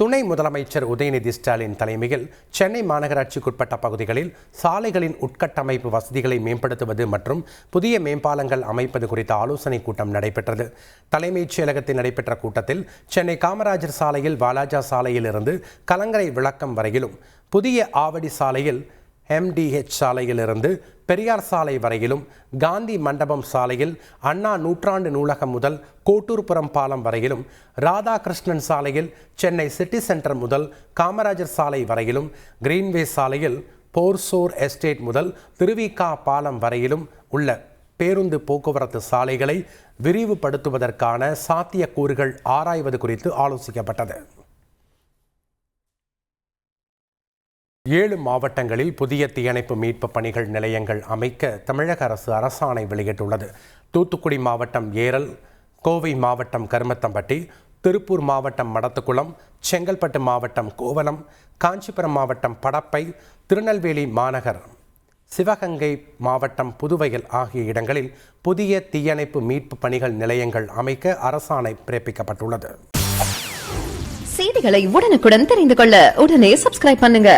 துணை முதலமைச்சர் உதயநிதி ஸ்டாலின் தலைமையில் சென்னை மாநகராட்சிக்குட்பட்ட பகுதிகளில் சாலைகளின் உட்கட்டமைப்பு வசதிகளை மேம்படுத்துவது மற்றும் புதிய மேம்பாலங்கள் அமைப்பது குறித்த ஆலோசனைக் கூட்டம் நடைபெற்றது. தலைமைச் செயலகத்தில் நடைபெற்ற கூட்டத்தில் சென்னை காமராஜர் சாலையில் வாலாஜா சாலையிலிருந்து கலங்கரை விளக்கம் வரையிலும் புதிய ஆவடி சாலையில் எம்டிஹெச் சாலையிலிருந்து பெரியார் சாலை வரையிலும் காந்தி மண்டபம் சாலையில் அண்ணா நூற்றாண்டு நூலகம் முதல் கோட்டூர்புரம் பாலம் வரையிலும் ராதாகிருஷ்ணன் சாலையில் சென்னை சிட்டி சென்டர் முதல் காமராஜர் சாலை வரையிலும் கிரீன்வே சாலையில் போர்சோர் எஸ்டேட் முதல் திருவிகா பாலம் வரையிலும் உள்ள பேருந்து போக்குவரத்து சாலைகளை விரிவுபடுத்துவதற்கான சாத்தியக்கூறுகள் ஆராய்வது குறித்து ஆலோசிக்கப்பட்டது. ஏழு மாவட்டங்களில் புதிய தீயணைப்பு மீட்பு பணிகள் நிலையங்கள் அமைக்க தமிழக அரசு அரசாணை வெளியிட்டுள்ளது. தூத்துக்குடி மாவட்டம் ஏரல் கோவை மாவட்டம் கருமத்தம்பட்டி திருப்பூர் மாவட்டம் மடத்துக்குளம் செங்கல்பட்டு மாவட்டம் கோவலம் காஞ்சிபுரம் மாவட்டம் படப்பை திருநெல்வேலி மாநகர் சிவகங்கை மாவட்டம் புதுவையில் ஆகிய இடங்களில் புதிய தீயணைப்பு மீட்பு பணிகள் நிலையங்கள் அமைக்க அரசாணை பிறப்பிக்கப்பட்டுள்ளது. செய்திகளை உடனுக்குடன் தெரிந்து கொள்ள உடனே சப்ஸ்கிரைப் பண்ணுங்க.